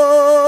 Oh.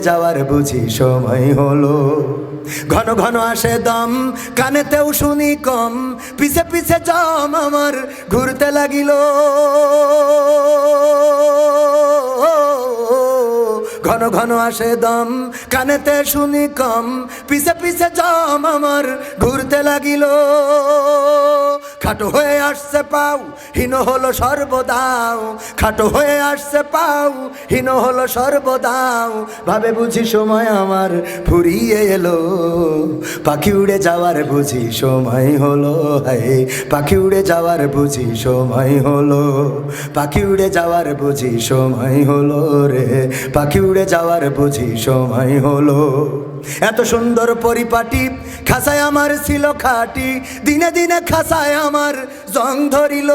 যাওয়ার বুঝি সময় হলো। ঘন ঘন আসে দম, কানেতেও শুনি কম, পিছে পিছে জম আমার ঘুরতে লাগিল। ঘন ঘন আসে দম, কানেতে শুনি কম। পিছে পিছে জম আমার ঘুরতে লাগিল। খাটো হয়ে আসছে পাও, হীন হলো সর্বদাও। খাটো হয়ে আসছে পাও, হীন হলো সর্বদাও। ভাবে বুঝি সময় আমার ফুরিয়ে এলো। পাখি উড়ে যাওয়ার বুঝি সময় হলো, হায়। পাখি উড়ে যাওয়ার বুঝি সময় হলো, পাখি উড়ে যাওয়ার বুঝি সময় হলো রে। পাখি উড়ে যাওয়ার বুঝি সময় হলো। এত সুন্দর পরিপাটি, খাসায় আমার ছিল খাটি, দিনে দিনে খাসায় আমার জং ধরিল।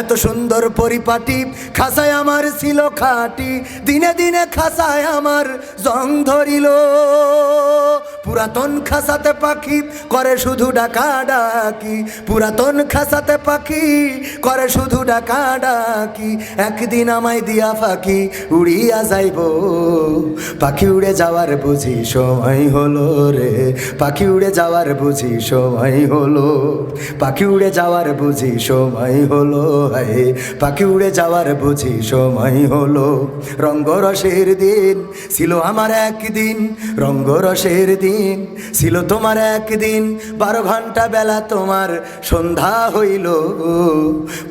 এত সুন্দর পরিপাটি, খাসায় আমার ছিল খাটি, দিনে দিনে খাসায় আমার জং ধরিল। পুরাতন খাসাতে পাখি করে শুধু ডাকা ডাকি। পুরাতন খাসাতে পাখি করে শুধু ডাকা ডাকি। একদিন আমায় দিয়া ফাঁকি উড়িয়া যাইব। পাখি উড়ে যাওয়ার বুঝি সময় হলো রে। পাখি উড়ে যাওয়ার বুঝি সময় হলো। পাখি উড়ে যাওয়ার বুঝি সময় হলো হায়। পাখি উড়ে যাওয়ার বুঝি সময় হলো। রঙ্গরসের দিন ছিল আমার একদিন। রঙ্গরসের দিন ছিল তোমার একদিন বারো ঘণ্টা বেলা তোমার সন্ধ্যা হইল।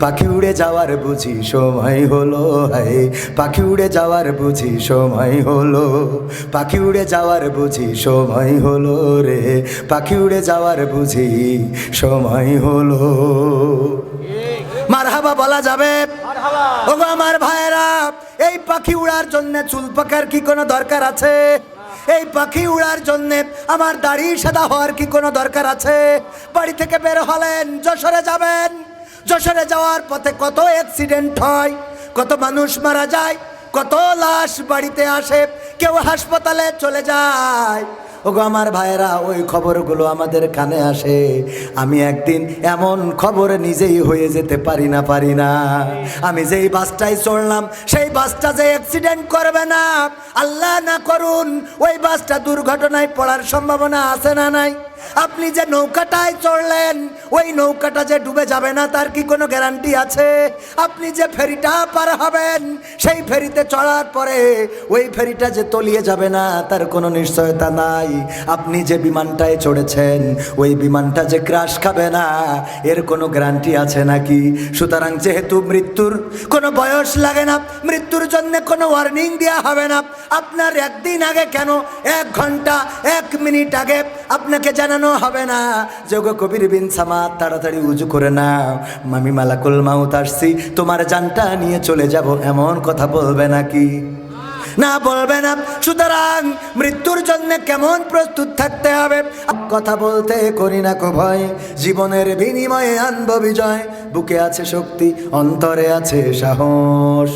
পাখি উড়ে যাওয়ার বুঝি সময় হলো হায়। পাখি উড়ে যাওয়ার বুঝি সময় হলো পাখি উড়ে যাওয়ার বুঝি সময় হলো রে। পাখি উড়ে যাওয়ার বুঝি সময় হলো। মারহাবা বলা যাবে? ওগো আমার ভাইরা এই পাখি উড়ার জন্য চুল পাকার কি কোনো দরকার আছে? এই পাখি উড়ার জন্যে আমার দাড়ি সাদা হওয়ার কি কোনো দরকার আছে? বাড়ি থেকে বের হলেন, যশোরে যাবেন। যশোরে যাওয়ার পথে কত অ্যাক্সিডেন্ট হয়, কত মানুষ মারা যায়, কত লাশ বাড়িতে আসে, কেউ হাসপাতালে চলে যায়। ওগো আমার ভাইয়েরা, ওই খবরগুলো আমাদের কানে আসে। আমি একদিন এমন খবর নিজেই হয়ে যেতে পারি না পারি না। আমি যেই বাসটায় চড়লাম, সেই বাসটা যে অ্যাক্সিডেন্ট করবে না। আল্লাহ না করুন, ওই বাসটা দুর্ঘটনায় পড়ার সম্ভাবনা আছে না নাই? আপনি যে নৌকাটায় চড়লেন, ওই নৌকাটা যে ডুবে যাবে না, তার কি কোনো গ্যারান্টি আছে? আপনি যে ফেরিটা পার হবেন, সেই ফেরিতে চড়ার পরে ওই ফেরিটা যে তলিয়ে যাবে না, তার কোনো নিশ্চয়তা নাই। আপনি যে বিমানটায় চড়েছেন, ওই বিমানটা যে ক্রাশ খাবে না, এর কোনো গ্যারান্টি আছে নাকি? সুতরাং যেহেতু মৃত্যুর কোনো বয়স লাগে না, মৃত্যুর জন্য কোনো ওয়ার্নিং দেওয়া হবে না, আপনার একদিন আগে কেন? এক ঘণ্টা, এক মিনিট আগে আপনাকে জানানো হবে না। যোগ কবির বিন সামাদ, তাড়াতাড়ি উজু করে না মামি মালাকুল মাউত আসছি, তোমার জানটা নিয়ে চলে যাব, এমন কথা বলবে নাকি? না বলবে না। সুতরাং মৃত্যুর জন্য কেমন প্রস্তুত থাকতে হবে? কথা বলতে করি না ভয়। জীবনের বিনিময়ে আনব বিজয়। বুকে আছে শক্তি, অন্তরে আছে সাহস।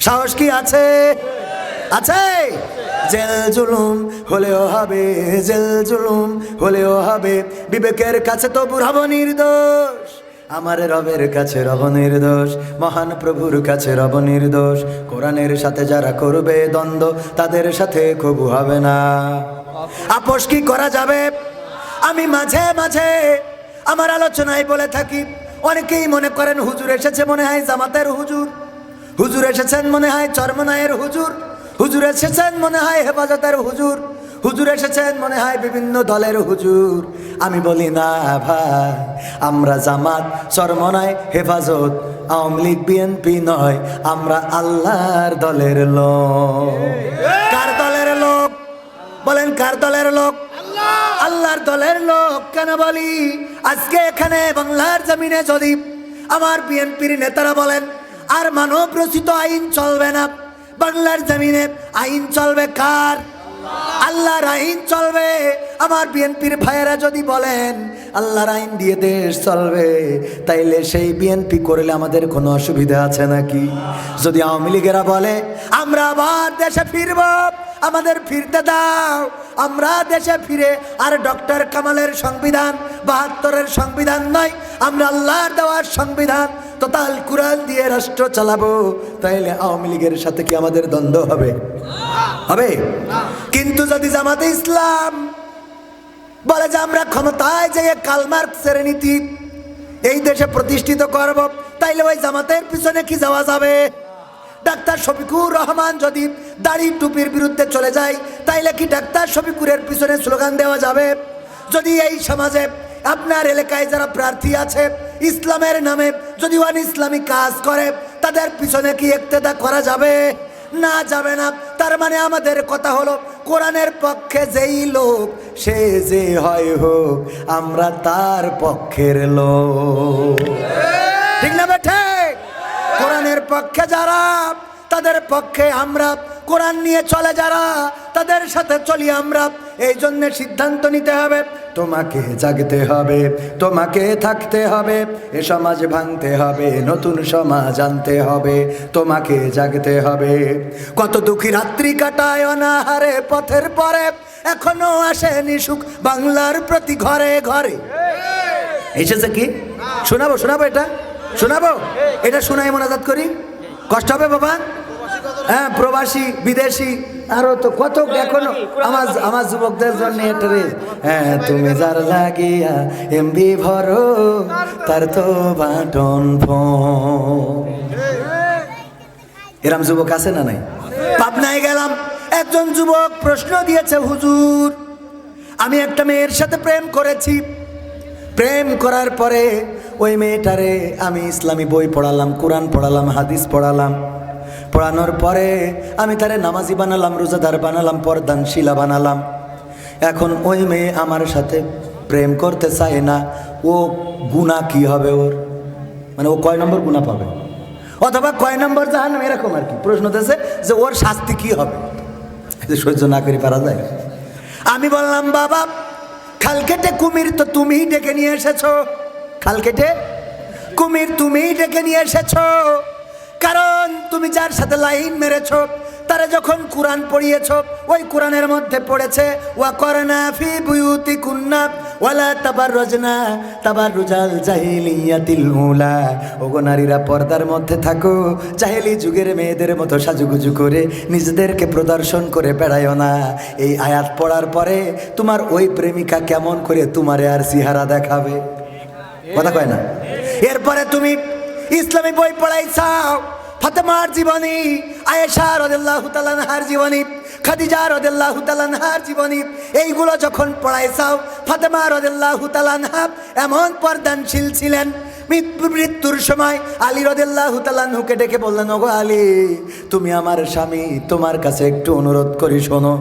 সাহস কি আছে? আছে। জেল জুলুম হলেও হবে, জেল জুলুম হলেও হবে। বিবেকের কাছে তো বুড়াব নির্দোষ, আমার রবের কাছে রব নির্দোষ, মহান প্রভুর কাছে রব নির্দোষ। কোরআনের সাথে যারা করবে দ্বন্দ্ব, তাদের সাথে কবু হবে না। আপোষ কি করা যাবে? আমি মাঝে মাঝে আমার আলোচনায় বলে থাকি, অনেকেই মনে করেন হুজুর এসেছে মনে হয় জামাতের হুজুর। হুজুর এসেছেন মনে হয় চরমনায়ের হুজুর। হুজুর এসেছেন মনে হয় হেফাজতের হুজুর। হুজুর এসেছেন মনে হয় বিভিন্ন দলের হুজুর। আমি বলি, না ভাই, আমরা জামাত, চরমনায় হেফাজত, আওয়ামী লীগ, বিএনপি নয়, আমরা আল্লাহর দলের লোক। কার দলের লোক? বলেন, কার দলের লোক? আল্লাহর দলের লোক, কেন বলি? আজকে এখানে বাংলার জমিনে যদি আমার বিএনপির নেতারা বলেন, আর মানব রচিত আইন চলবে না। বাংলার জমিনে আইন চলবে কার? আল্লাহর আইন চলবে। আমার বিএনপির ভাইয়েরা যদি বলেন, আল্লাহর আইন দিয়ে দেশ চলবে তাইলে সেই বিএনপি করলে আমাদের কোনো অসুবিধা আছে নাকি? যদি আওয়ামী লীগেরা বলে, আমরা আবার দেশে ফিরব, আমাদের ফিরতে দাও, আমরা দেশে ফিরে আর ডক্টর কামালের সংবিধান, বাহাত্তরের সংবিধান নয়, আমরা আল্লাহর দেওয়ার সংবিধান তোতাল কুরআন দিয়ে রাষ্ট্র চালাবো, তাইলে আওয়ামী লীগের সাথে কি আমাদের দ্বন্দ্ব হবে? হবে। কিন্তু যদি জামাতে ইসলাম বলে যে আমরা ক্ষমতায় যে কালমার্কসের নীতি এই দেশে প্রতিষ্ঠিত করব, তাইলে ওই জামাতের পিছনে কি যাওয়া যাবে? ডাক্তার শফিকুর রহমান যদি দাড়ি টুপির বিরুদ্ধে চলে যায়, তাইলে কি ডাক্তার শফিকুরের পিছনে স্লোগান দেওয়া যাবে? যদি এই সমাজে আপনার এলাকায় যারা প্রার্থী আছে ইসলামের নামে যদি ওয়ান ইসলামী কাজ করে, তাদের পিছনে কি একতেদা করা যাবে? না যাবে না। তার মানে আমাদের কথা হলো, কোরআনের পক্ষে যেই লোক, সে যে হয় হোক, আমরা তার পক্ষের লোক। ঠিক না বেঠে? কোরআনের পক্ষে যারা, তাদের পক্ষে আমরা কোরআন নিয়ে চলে যারা, তাদের সাথে চলি আমরা। এই জন্য সিদ্ধান্ত নিতে হবে, তোমাকে জাগতে হবে, তোমাকে থাকতে হবে, এ সমাজ ভাঙতে হবে, নতুন সমাজ আনতে হবে, তোমাকে জাগতে হবে। কত দুঃখী রাত্রি কাটায় অনাহারে পথের পরে, এখনও আসেনি সুখ বাংলার প্রতি ঘরে ঘরে। এসেছে কি? শোনাবো শোনাবো এটা? শোনাবো? এটা শোনাই মোনাজাত করি? কষ্ট হবে বাবা? হ্যাঁ প্রবাসী, বিদেশি, আরও তো কত এখনও আমার আমার যুবকদের জন্য এটা হ্যাঁ তুমি যার লাগিয়া এমবি ভরো, তার তো বাটন এরম যুবক আছে না নাই? পাবনায় গেলাম, একজন যুবক প্রশ্ন দিয়েছে, হুজুর, আমি একটা মেয়ের সাথে প্রেম করেছি। প্রেম করার পরে ওই মেয়েটারে আমি ইসলামী বই পড়ালাম, কোরআন পড়ালাম, হাদিস পড়ালাম। পড়ানোর পরে আমি তারে নামাজি বানালাম, রোজাদার বানালাম, পর্দানশিলা বানালাম। এখন ওই মেয়ে আমার সাথে প্রেম করতে চায় না, ও গুণা কি হবে ওর? মানে ও কয় নম্বর গুণা পাবে? অথবা কয় নম্বর জাহান এরকম আর কি। প্রশ্ন দিয়েছে যে ওর শাস্তি কি হবে? সহ্য না করে পারা যায়। আমি বললাম, বাবা, খাল কেটে কুমির তো তুমিই ডেকে নিয়ে এসেছ। খাল কেটে কুমির তুমিই ডেকে নিয়ে এসেছ। কারণ তুমি যার সাথে লাইন মেরেছ, তারা যখন কোরআন পড়িয়েছ, ওই কোরআনের মধ্যে পড়েছে, ওয়া করনা ফি বুয়ুতি কুন্না ওয়ালা তাবার রজনা তাবার রুজাল জাহিলিয়াতিল উলা। ওগো নারীরা, পর্দার মধ্যে থাকো, জাহেলি যুগের মেয়েদের মতো সাজুগুজু করে নিজেদেরকে প্রদর্শন করে বেড়ায়ও না। এই আয়াত পড়ার পরে তোমার ওই প্রেমিকা কেমন করে তোমারে আর সিহারা দেখাবে? কথা কয় না? এরপরে তুমি ইসলামী বই পড়াইছাও। ফাতেমার জীবনী, আয়েশা রদেল্লাহ তালানহার জীবনী, খাদিজা রদেল্লাহ তালানহার জীবনী, এইগুলো যখন পড়াইছাও, ফাতেমা রদেল্লাহ তালানহা এমন পর্দানশীল ছিলেন। মৃত্যুর সময় আলী রদেল্লাহ তালানহুকে ডেকে বললেন, ওগো আলী, তুমি আমার স্বামী, তোমার কাছে একটু অনুরোধ করি, শোনো